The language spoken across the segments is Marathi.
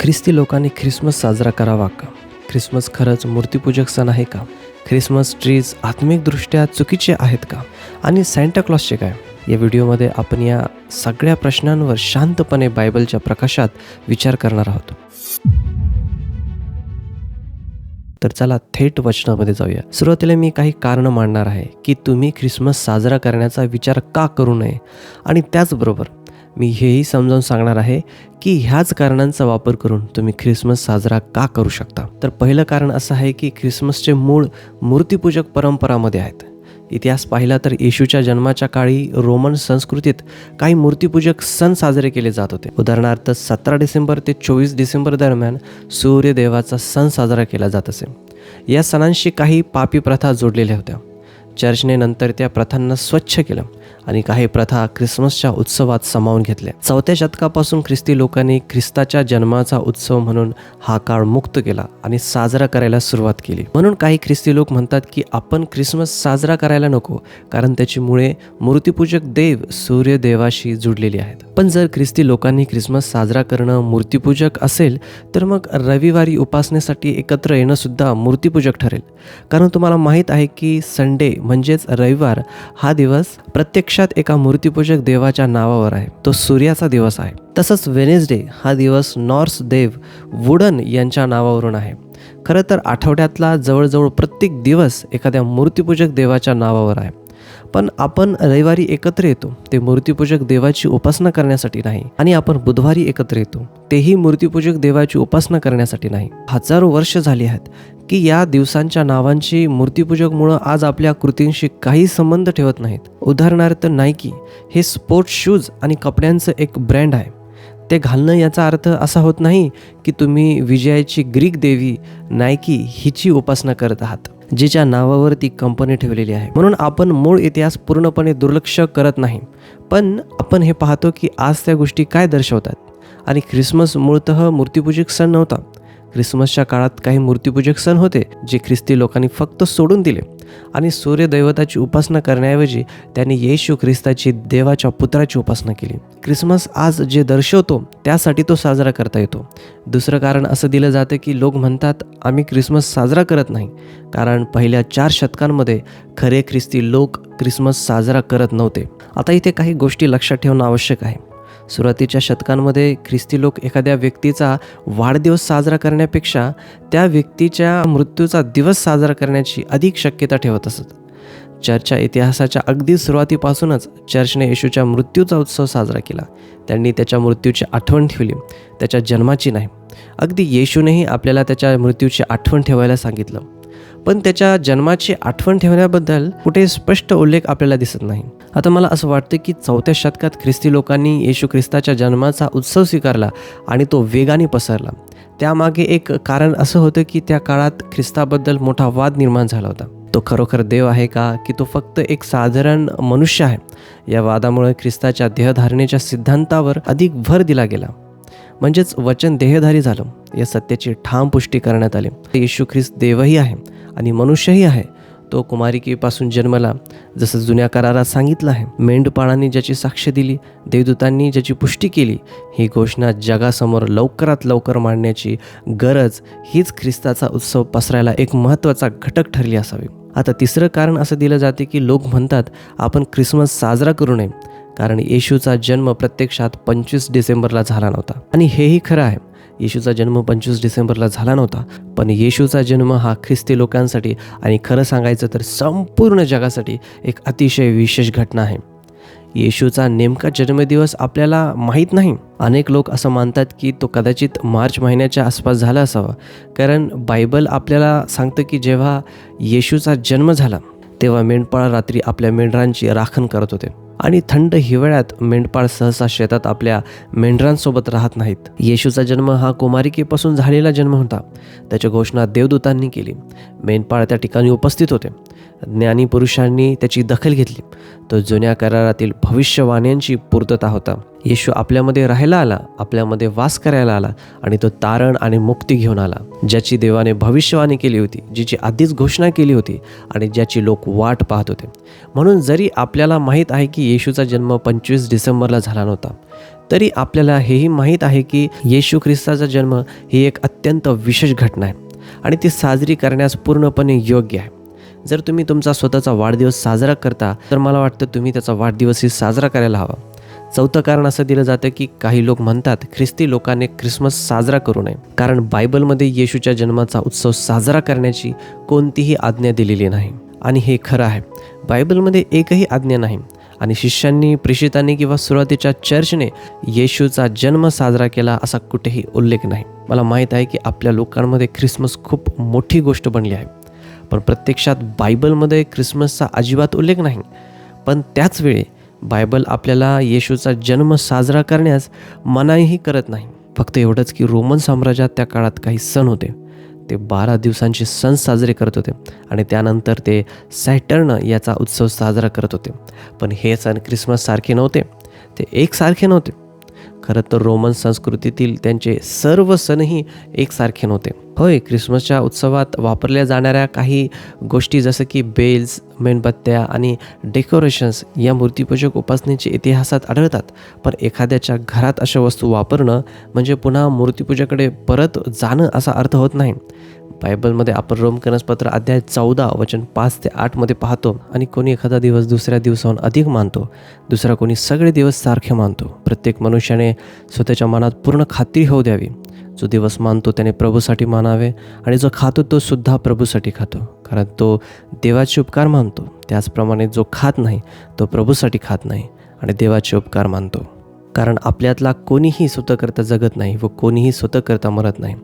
ख्रिस्ती लोकांनी ख्रिसमस साजरा करावा का? ख्रिसमस खरंच मूर्तीपूजक सण आहे का? ख्रिसमस ट्रीज आत्मिकदृष्ट्या चुकीचे आहेत का? आणि सॅन्टा क्लॉसचे काय? या व्हिडिओमध्ये आपण या सगळ्या प्रश्नांवर शांतपणे बायबलच्या प्रकाशात विचार करणार आहोत. तर चला थेट वचनामध्ये जाऊया. सुरुवातीला मी काही कारणं मांडणार आहे की तुम्ही ख्रिसमस साजरा करण्याचा विचार का करू नये? आणि त्याचबरोबर मी हेही समजावून सांगणार आहे की ह्याच कारणांचा वापर करून तुम्ही ख्रिसमस साजरा का करू शकता? तर पहिलं कारण असं आहे की ख्रिसमसचे मूळ मूर्तीपूजक परंपरामध्ये आहेत. इतिहास पाहिला तर येशूच्या जन्माच्या काळी रोमन संस्कृतीत काही मूर्तीपूजक सण साजरे केले जात होते. उदाहरणार्थ सतरा डिसेंबर ते चोवीस डिसेंबर दरम्यान सूर्यदेवाचा सण साजरा केला जात असे. या सणांशी काही पापी प्रथा जोडलेल्या होत्या. चर्चने नंतर त्या प्रथांना स्वच्छ केलं आणि काही प्रथा ख्रिसमसच्या उत्सवात सामावून घेतल्या. चौथ्या शतकापासून ख्रिस्ती लोकांनी ख्रिस्ताच्या जन्माचा उत्सव म्हणून हा काळ मुक्त केला आणि साजरा करायला सुरुवात केली. म्हणून काही ख्रिस्ती लोक म्हणतात की आपण ख्रिसमस साजरा करायला नको कारण त्याची मुळे मूर्तीपूजक देव सूर्यदेवाशी जुडलेली आहेत. पण जर ख्रिस्ती लोकांनी ख्रिसमस साजरा करणं मूर्तीपूजक असेल तर मग रविवारी उपासनेसाठी एकत्र येणं सुद्धा मूर्तीपूजक ठरेल. कारण तुम्हाला माहीत आहे की संडे म्हणजेच रविवार हा दिवस प्रत्यक्षात एका मूर्तीपूजक देवाच्या नावावर आहे. तो सूर्याचा दिवस आहे. तसंच वेनेसडे हा दिवस नॉर्स देव वुडन यांच्या नावावरून आहे. खरं तर आठवड्यातला जवळजवळ प्रत्येक दिवस एखाद्या मूर्तीपूजक देवाच्या नावावर आहे. पण आपण रविवारी एकत्र येतो. ते मूर्तीपूजक देवाची उपासना करण्यासाठी नाही आणि आपण बुधवारी एकत्र येतो. तेही मूर्तीपूजक देवाची उपासना करण्यासाठी नाही. हजारो वर्ष झाली आहेत की या दिवसांच्या नावांची मूर्तीपूजकमुळं आज आपल्या कृतींशी काही संबंध ठेवत नाहीत. उदाहरणार्थ नायकी हे स्पोर्ट्स शूज आणि कपड्यांचं एक ब्रँड आहे. ते घालणं याचा अर्थ असा होत नाही की तुम्ही विजयाची ग्रीक देवी नायकी हिची उपासना करत आहात. जिच्या नावावर ती कंपनी ठेवलेली आहे. म्हणून आपण मूळ इतिहास पूर्णपणे दुर्लक्ष करत नाही. पण आपण हे पाहतो की आज त्या गोष्टी काय दर्शवतात. आणि ख्रिसमस मूळतः मूर्तीपूजक सण नव्हता. ख्रिसमसच्या काळात काही मूर्तीपूजक सण होते जे ख्रिस्ती लोकांनी फक्त सोडून दिले. आणि सूर्यदैवताची उपासना करण्याऐवजी त्यांनी येशू ख्रिस्ताची देवाच्या पुत्राची उपासना केली. ख्रिसमस आज जे दर्शवतो त्यासाठी तो साजरा करता येतो. दुसरं कारण असं दिलं जातं की लोक म्हणतात आम्ही ख्रिसमस साजरा करत नाही. कारण पहिल्या चार शतकांमध्ये खरे ख्रिस्ती लोक ख्रिसमस साजरा करत नव्हते. आता इथे काही गोष्टी लक्षात ठेवणं आवश्यक आहे. सुरुवातीच्या शतकांमध्ये ख्रिस्ती लोक एखाद्या व्यक्तीचा वाढदिवस साजरा करण्यापेक्षा त्या व्यक्तीच्या मृत्यूचा दिवस साजरा करण्याची अधिक शक्यता ठेवत असत. चर्चच्या इतिहासाच्या अगदी सुरुवातीपासूनच चर्चने येशूच्या मृत्यूचा उत्सव साजरा केला. त्यांनी त्याच्या मृत्यूची आठवण ठेवली. त्याच्या जन्माची नाही. अगदी येशूनेही आपल्याला त्याच्या मृत्यूची आठवण ठेवायला सांगितलं. पण त्याच्या जन्माची आठवण ठेवण्याबद्दल कुठे स्पष्ट उल्लेख आपल्याला दिसत नाही. आता मला असं वाटतं की चौथ्या शतकात ख्रिस्ती लोकांनी येशू ख्रिस्ताच्या जन्माचा उत्सव स्वीकारला आणि तो वेगाने पसरला. त्यामागे एक कारण असं होतं की त्या काळात ख्रिस्ताबद्दल मोठा वाद निर्माण झाला होता. तो खरोखर देव आहे का की तो फक्त एक साधारण मनुष्य आहे? या वादामुळे ख्रिस्ताच्या देहधारणेच्या सिद्धांतावर अधिक भर दिला गेला. म्हणजेच वचन देहधारी झालं. या सत्याची ठाम पुष्टी करण्यात आली. येशू ख्रिस्त देवही आहे आणि मनुष्यही आहे. तो कुमारिकेपासून जन्मला जसं जुन्या करारात सांगितलं आहे. मेंढपाळांनी ज्याची साक्ष दिली देवदूतांनी ज्याची पुष्टी केली ही घोषणा जगासमोर लवकरात लवकर मांडण्याची गरज हीच ख्रिस्ताचा उत्सव पसरायला एक महत्त्वाचा घटक ठरली असावी. आता तिसरं कारण असं दिलं जाते की लोक म्हणतात आपण ख्रिसमस साजरा करू नये. कारण येशूचा जन्म प्रत्यक्षात पंचवीस डिसेंबरला झाला नव्हता. आणि हेही खरं आहे येशूचा जन्म पंचवीस डिसेंबरला झाला नव्हता पण येशूचा जन्म हा ख्रिस्ती लोकांसाठी आणि खरं सांगायचं तर संपूर्ण जगासाठी एक अतिशय विशेष घटना आहे. येशूचा नेमका जन्मदिवस आपल्याला माहीत नाही. अनेक लोक असं मानतात की तो कदाचित मार्च महिन्याच्या आसपास झाला असावा कारण बायबल आपल्याला सांगतं की जेव्हा येशूचा जन्म झाला तेव्हा मेंढपाळ रात्री आपल्या मेंढरांची राखण करत होते. आणि थंड हिवाळ्यात मेंढपाळ सहसा शेतात आपल्या मेंढरांसोबत राहत नाहीत. येशूचा जन्म हा कुमारिकेपासून झालेला जन्म होता. त्याची घोषणा देवदूतांनी केली. मेंढपाळ त्या ठिकाणी उपस्थित होते. ज्ञानी पुरुषांनी त्याची दखल घेतली. तो जुन्या करारातील भविष्यवाण्यांची पूर्तता होता. येशू आपल्यामध्ये राहायला आला आपल्यामध्ये वास करायला आला आणि तो तारण आणि मुक्ती घेऊन आला ज्याची देवाने भविष्यवाणी केली होती जिची आधीच घोषणा केली होती आणि ज्याची लोक वाट पाहत होते. म्हणून जरी आपल्याला माहीत आहे की येशूचा जन्म पंचवीस डिसेंबरला झाला नव्हता तरी आपल्याला हेही माहीत आहे की येशू ख्रिस्ताचा जन्म ही एक अत्यंत विशेष घटना आहे आणि ती साजरी करण्यास पूर्णपणे योग्य आहे. जर तुम्ही तुमचा स्वतःचा वाढदिवस साजरा करता तर मला वाटतं तुम्ही त्याचा वाढदिवसही साजरा करायला हवा. चौथं कारण असं दिलं जातं की काही लोक म्हणतात ख्रिस्ती लोकांनी ख्रिसमस साजरा करू नये. कारण बायबलमध्ये येशूच्या जन्माचा उत्सव साजरा करण्याची कोणतीही आज्ञा दिलेली नाही. आणि हे खरं आहे. बायबलमध्ये एकही आज्ञा नाही. आणि शिष्यांनी प्रेषितांनी किंवा सुरुवातीच्या चर्चने येशूचा जन्म साजरा केला असा कुठेही उल्लेख नाही. मला माहीत आहे की आपल्या लोकांमध्ये ख्रिसमस खूप मोठी गोष्ट बनली आहे. पण प्रत्यक्षात बायबलमध्ये ख्रिसमसचा अजिबात उल्लेख नाही. पण त्याच वेळी बायबल आपल्याला येशूचा जन्म साजरा करण्यास मनाईही करत नाही. फक्त एवढंच की रोमन साम्राज्यात त्या काळात काही सण होते. ते बारा दिवसांचे सण साजरे करत होते आणि त्यानंतर ते सॅटर्न याचा उत्सव साजरा करत होते. पण हे सण क्रिसमससारखे नव्हते. ते एकसारखे नव्हते. खरं तर रोमन संस्कृतीतील त्यांचे सर्व सणही एकसारखे नव्हते. होय क्रिसमसच्या उत्सवात वापरल्या जाणाऱ्या काही गोष्टी जसं की बेल्स मेणबत्त्या आणि डेकोरेशन्स या मूर्तीपूजक उपासनेचे इतिहासात आढळतात. पण एखाद्याच्या घरात अशा वस्तू वापरणं म्हणजे पुन्हा मूर्तीपूजाकडे परत जाणं असा अर्थ होत नाही. बायबलमध्ये आपण रोमकनसपत्र अध्याय चौदा वचन पाच ते आठमध्ये पाहतो आणि कोणी एखादा दिवस दुसऱ्या दिवसाहून अधिक मानतो दुसरा कोणी सगळे दिवस सारखे मानतो. प्रत्येक मनुष्याने स्वतःच्या मनात पूर्ण खात्री होऊ द्यावी. जो दिवस मानतो त्याने प्रभूसाठी मानावे आणि जो खातो तो सुद्धा प्रभूसाठी खातो. कारण तो देवाचे उपकार मानतो. त्याचप्रमाणे जो खात नाही तो प्रभूसाठी खात नाही आणि देवाचे उपकार मानतो. कारण आपल्यातला कोणीही स्वतःकरता जगत नाही व कोणीही स्वतःकरता मरत नाही.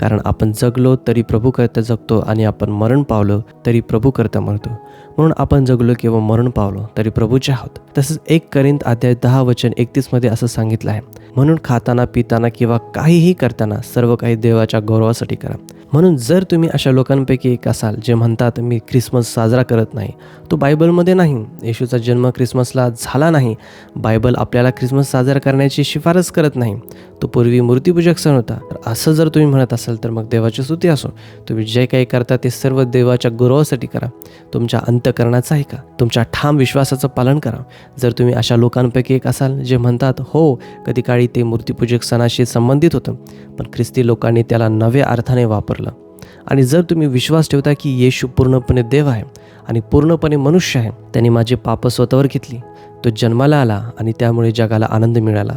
कारण आपण जगलो तरी प्रभूकरता जगतो आणि आपण मरण पावलो तरी प्रभूकरता मरतो. म्हणून आपण जगलो किंवा मरण पावलो तरी प्रभूचे आहोत. तसंच एक करिंत अध्याय दहा वचन एकतीसमध्ये असं सांगितलं आहे. म्हणून खाताना पिताना किंवा काहीही करताना सर्व काही देवाच्या गौरवासाठी करा. म्हणून जर तुम्ही अशा लोकांपैकी एक असाल जे म्हणतात मी ख्रिसमस साजरा करत नाही तो बायबलमध्ये नाही. येशूचा जन्म ख्रिसमसला झाला नाही. बायबल आपल्याला ख्रिसमस साजरा करण्याची शिफारस करत नाही. तो पूर्वी मूर्तीपूजक सण होता. तर असं जर तुम्ही म्हणत असाल तर मग देवाची स्तुती असो. तुम्ही जे काही करता ते सर्व देवाच्या गौरवासाठी करा. तुमच्या अंतकरणाचा आहे का तुमच्या ठाम विश्वासाचं पालन करा. जर तुम्ही अशा लोकांपैकी एक असाल जे म्हणतात हो कधी काळी ते मूर्तीपूजक सणाशी संबंधित होतं पण ख्रिस्ती लोकांनी त्याला नव्या अर्थाने वापरलं. आणि जर तुम्ही विश्वास ठेवता की येशू पूर्णपणे देव आहे आणि पूर्णपणे मनुष्य आहे त्याने माझे पाप स्वतःवर घेतली. तो जन्माला आला आणि त्यामुळे जगाला आनंद मिळाला.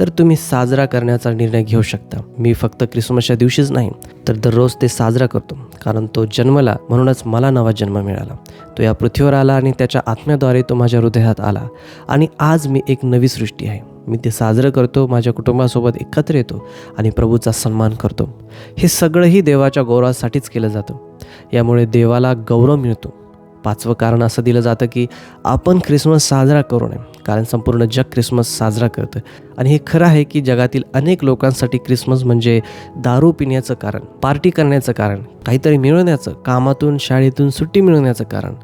तर तुम्ही साजरा करण्याचा निर्णय घेऊ शकता. मी फक्त क्रिसमसच्या दिवशीच नाही तर दररोज ते साजरा करतो कारण तो जन्मला म्हणूनच मला नवा जन्म मिळाला. तो या पृथ्वीवर आला आणि त्याच्या आत्म्याद्वारे तो माझ्या हृदयात आला. आणि आज मी एक नवी सृष्टी आहे. मी ते साजरं करतो माझ्या कुटुंबासोबत एकत्र येतो आणि प्रभूचा सन्मान करतो. हे सगळंही देवाच्या गौरवासाठीच केलं जातं. यामुळे देवाला गौरव मिळतो. पाचवं कारण असं दिलं जातं की आपण ख्रिसमस साजरा करू नये कारण संपूर्ण जग ख्रिसमस साजरा करतं. आणि हे खरं आहे की जगातील अनेक लोकांसाठी ख्रिसमस म्हणजे दारू पिण्याचं कारण पार्टी करण्याचं कारण काहीतरी मिळवण्याचं कामातून शाळेतून सुट्टी मिळवण्याचं कारण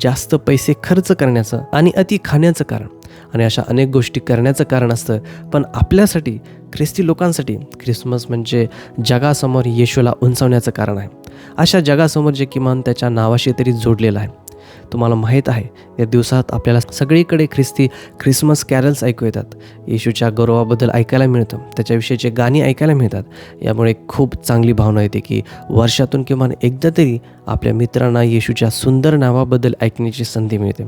जास्त पैसे खर्च करण्याचं आणि अति खाण्याचं कारण. आणि अशा अनेक गोष्टी करण्याचं कारण असतं. पण आपल्यासाठी ख्रिस्ती लोकांसाठी ख्रिसमस म्हणजे जगासमोर येशूला उंचवण्याचं कारण आहे. अशा जगासमोर जे किमान त्याच्या नावाशी तरी जोडलेलं आहे. तुम्हाला माहीत आहे या दिवसात आपल्याला सगळीकडे ख्रिस्ती ख्रिसमस कॅरल्स ऐकू येतात. येशूच्या गौरवाबद्दल ऐकायला मिळतं त्याच्याविषयीचे गाणी ऐकायला मिळतात यामुळे खूप चांगली भावना येते की वर्षातून किमान एकदा तरी आपल्या मित्रांना येशूच्या सुंदर नावाबद्दल ऐकण्याची संधी मिळते.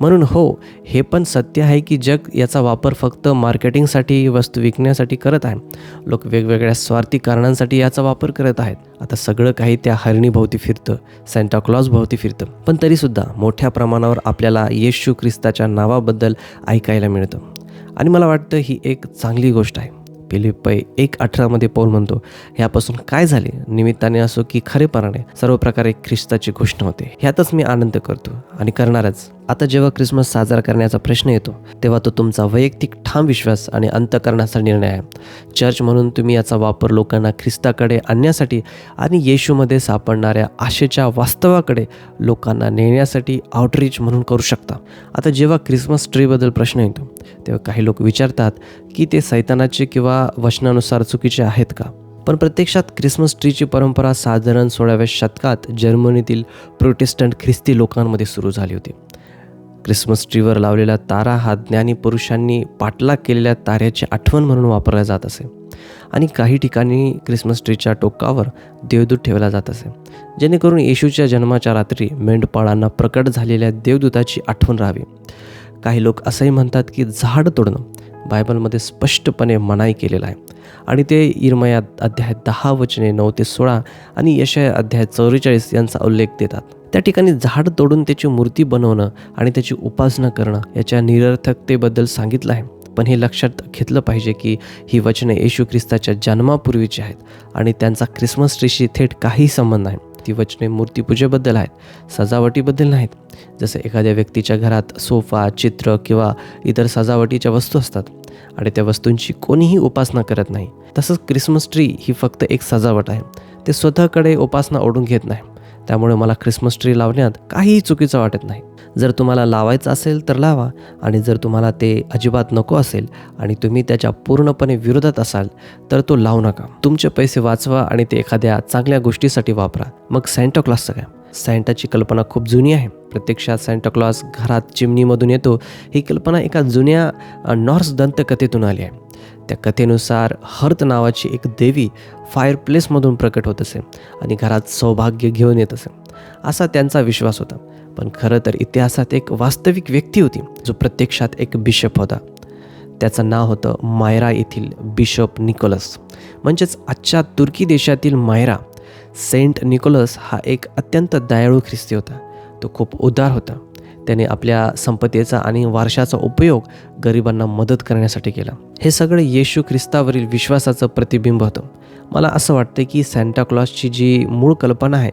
म्हणून हो हे पण सत्य आहे की जग याचा वापर फक्त मार्केटिंगसाठी वस्तू विकण्यासाठी करत आहे. लोक वेगवेगळ्या स्वार्थी कारणांसाठी याचा वापर करत आहेत. आता सगळं काही त्या हरणीभोवती फिरतं सँटाक्लॉज भोवती फिरतं. पण तरीसुद्धा मोठ्या प्रमाणावर आपल्याला येशू ख्रिस्ताच्या नावाबद्दल ऐकायला मिळतं. आणि मला वाटतं ही एक चांगली गोष्ट आहे. पै एक अठरामध्ये पौल म्हणतो ह्यापासून काय झाले? निमित्ताने असो की खरेपणाने सर्व प्रकारे ख्रिस्ताची घोषणा होते. ह्यातच मी आनंद करतो आणि करणारच. आता जेव्हा क्रिसमस साजरा करण्याचा प्रश्न येतो तेव्हा तो तुमचा वैयक्तिक ठाम विश्वास आणि अंतकरणाचा निर्णय आहे. चर्च म्हणून तुम्ही याचा वापर लोकांना ख्रिस्ताकडे आणण्यासाठी आणि येशूमध्ये सापडणाऱ्या आशेच्या वास्तवाकडे लोकांना नेण्यासाठी आउटरीच म्हणून करू शकता. आता जेव्हा क्रिसमस ट्रीबद्दल प्रश्न येतो तेव्हा काही लोक विचारतात की ते सैतानाचे किंवा वचनानुसार चुकीचे आहेत का? पण प्रत्यक्षात क्रिसमस ट्रीची परंपरा साधारण सोळाव्या शतकात जर्मनीतील प्रोटेस्टंट ख्रिस्ती लोकांमध्ये सुरू झाली होती. क्रिसमस ट्रीवर लावलेला तारा हा ज्ञानी पुरुषांनी पाठलाग केलेल्या ताऱ्याची आठवण म्हणून वापरला जात असे. आणि काही ठिकाणी क्रिसमस ट्रीच्या टोकावर देवदूत ठेवला जात असे. जेणेकरून येशूच्या जन्माच्या रात्री मेंढपाळांना प्रकट झालेल्या देवदूताची आठवण राहावी. काही लोक असंही म्हणतात की झाड तोडणं बायबलमध्ये स्पष्टपणे मनाई केलेलं आहे. आणि ते इरमया अध्याय दहा वचने नऊ ते सोळा आणि यशय अध्याय चौवेचाळीस यांचा उल्लेख देतात. त्या ठिकाणी झाड तोडून त्याची मूर्ती बनवणं आणि त्याची उपासना करणं याच्या निरर्थकतेबद्दल सांगितलं आहे. पण हे लक्षात घेतलं पाहिजे की ही वचने येशू ख्रिस्ताच्या जन्मापूर्वीची आहेत आणि त्यांचा क्रिसमस ट्रीशी थेट काही संबंध नाही. ती वचने मूर्तीपूजेबद्दल आहेत सजावटीबद्दल नाहीत. जसं एखाद्या व्यक्तीच्या घरात सोफा चित्र किंवा इतर सजावटीच्या वस्तू असतात आणि त्या वस्तूंची कोणीही उपासना करत नाही. तसंच क्रिसमस ट्री ही फक्त एक सजावट आहे. ते स्वतःकडे उपासना ओढून घेत नाही. त्यामुळे मला क्रिसमस ट्री लावण्यात काहीही चुकीचं वाटत नाही. जर तुम्हाला लावायचं असेल तर लावा आणि जर तुम्हाला ते अजिबात नको असेल आणि तुम्ही त्याच्या पूर्णपणे विरोधात असाल तर तो लावू नका. तुमचे पैसे वाचवा आणि ते एखाद्या चांगल्या गोष्टीसाठी वापरा. मग सँटाक्लॉसचं काय सँटाची कल्पना खूप जुनी आहे. प्रत्यक्षात सँटाक्लॉस घरात चिमणीमधून येतो. ही कल्पना एका जुन्या नॉर्स दंतकथेतून आली आहे. त्या कथेनुसार हर्त नावाची एक देवी फायर प्लेसमधून प्रकट होत असे आणि घरात सौभाग्य घेऊन येत असे. असा त्यांचा विश्वास होता. पण खरं तर इतिहासात एक वास्तविक व्यक्ती होती जो प्रत्यक्षात एक बिशप होता. त्याचं नाव होतं मायरा येथील बिशप निकोलस. म्हणजेच आजच्या तुर्की देशातील मायरा सेंट निकोलस हा एक अत्यंत दयाळू ख्रिस्ती होता. तो खूप उदार होता. त्याने आपल्या संपत्तीचा आणि वारशाचा उपयोग गरिबांना मदत करण्यासाठी केला. हे सगळं येशू ख्रिस्तावरील विश्वासाचं प्रतिबिंब होतं. मला असं वाटतं की सँटाक्लॉसची जी मूळ कल्पना आहे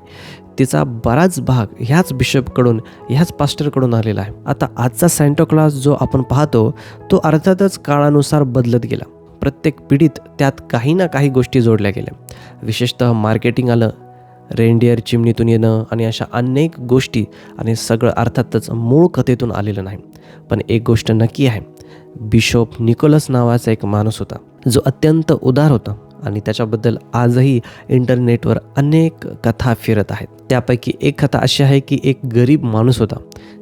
तिचा बराच भाग ह्याच बिशपकडून ह्याच पास्टरकडून आलेला आहे. आता आजचा सँटाक्लॉस जो आपण पाहतो तो अर्थातच काळानुसार बदलत गेला. प्रत्येक पिढीत त्यात काही ना काही गोष्टी जोडल्या गेल्या. विशेषतः मार्केटिंग आलं रेंडियर चिमणीतून येणं आणि अशा अनेक गोष्टी आणि सगळं अर्थातच मूळ कथेतून आलेलं नाही. पण एक गोष्ट नक्की आहे. बिशोप निकोलस नावाचा एक माणूस होता. जो अत्यंत उदार होता आणि त्याच्याबद्दल आजही इंटरनेटवर अनेक कथा फिरत आहेत. त्यापैकी एक कथा अशी आहे की एक गरीब माणूस होता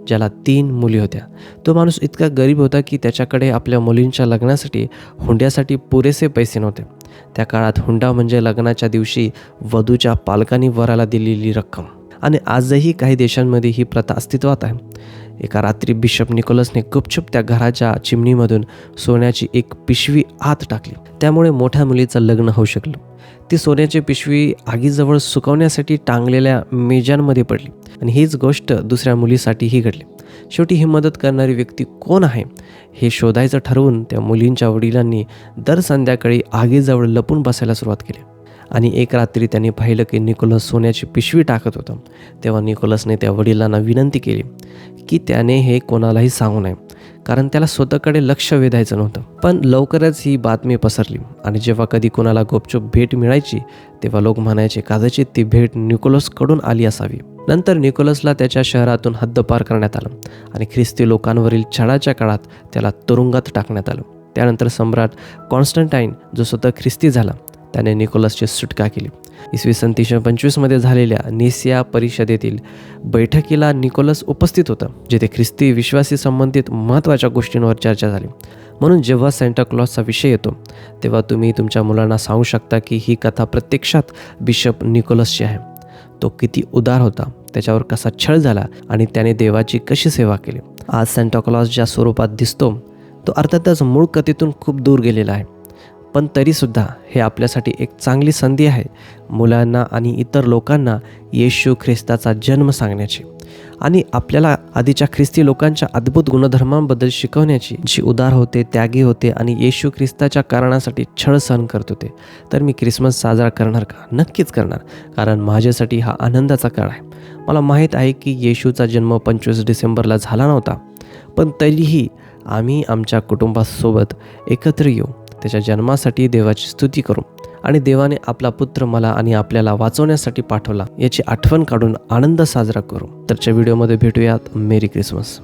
ज्याला तीन मुली होत्या. तो माणूस इतका गरीब होता की त्याच्याकडे आपल्या मुलींच्या लग्नासाठी हुंड्यासाठी पुरेसे पैसे नव्हते. त्या काळात हुंडा म्हणजे लग्नाच्या दिवशी वधूच्या पालकांनी वराला दिलेली रक्कम. आणि आजही काही देशांमध्ये ही प्रथा अस्तित्वात आहे. एका रात्री बिशप निकोलसने गुपचूप त्या घराच्या चिमणीमधून सोन्याची एक पिशवी आत टाकली. त्यामुळे मोठ्या मुलीचं लग्न होऊ शकलं. ती सोन्याची पिशवी आगीजवळ सुकवण्यासाठी टांगलेल्या मेजांमध्ये पडली. आणि हीच गोष्ट दुसऱ्या मुलीसाठीही घडली. शेवटी ही मदत करणारी व्यक्ती कोण आहे? हे शोधायचं ठरवून त्या मुलींच्या वडिलांनी दर संध्याकाळी आगीजवळ लपून बसायला सुरुवात केली. आणि एक रात्री त्यांनी पाहिलं की निकोलस सोन्याची पिशवी टाकत होता. तेव्हा निकोलसने त्या वडिलांना विनंती केली की त्याने हे कोणालाही सांगू नये कारण त्याला स्वतःकडे लक्ष वेधायचं नव्हतं. पण लवकरच ही बातमी पसरली आणि जेव्हा कधी कोणाला गोपचूप भेट मिळायची तेव्हा लोक म्हणायचे कदाचित ती भेट निकोलसकडून आली असावी. नंतर निकोलसला त्याच्या शहरातून हद्दपार करण्यात आलं आणि ख्रिस्ती लोकांवरील छळाच्या काळात त्याला तुरुंगात टाकण्यात आलं. त्यानंतर सम्राट कॉन्स्टंटाईन जो स्वतः ख्रिस्ती झाला त्याने निकोलसची सुटका केली. इसवी सन तीनशे पंचवीसमध्ये झालेल्या निसिया परिषदेतील बैठकीला निकोलस उपस्थित होता जिथे ख्रिस्ती विश्वासी संबंधित महत्त्वाच्या गोष्टींवर चर्चा झाली. म्हणून जेव्हा सँटाक्लॉसचा विषय येतो तेव्हा तुम्ही तुमच्या मुलांना सांगू शकता की ही कथा प्रत्यक्षात बिशप निकोलसची आहे. तो किती उदार होता त्याच्यावर कसा छळ झाला आणि त्याने देवाची कशी सेवा केली. आज सँटाक्लॉस ज्या स्वरूपात दिसतो तो अर्थातच मूळ कथेतून खूप दूर गेलेला आहे. पण तरीसुद्धा हे आपल्यासाठी एक चांगली संधी आहे मुलांना आणि इतर लोकांना येशू ख्रिस्ताचा जन्म सांगण्याची. आणि आपल्याला आधीच्या ख्रिस्ती लोकांच्या अद्भुत गुणधर्मांबद्दल शिकवण्याची जी उदार होते त्यागी होते आणि येशू ख्रिस्ताच्या कारणासाठी छळ सहन करत होते तर मी ख्रिसमस साजरा करणार का? नक्कीच करणार कारण माझ्यासाठी हा आनंदाचा काळ आहे. मला माहीत आहे की येशूचा जन्म पंचवीस डिसेंबरला झाला नव्हता पण तरीही आम्ही आमच्या कुटुंबासोबत एकत्र येऊ त्याच्या जन्मासाठी देवाची स्तुती करू. आणि देवाने आपला पुत्र मला आणि आपल्याला वाचवण्यासाठी पाठवला. याची आठवण काढून आनंद साजरा करू. तरच्या व्हिडिओमध्ये भेटूयात. Merry Christmas.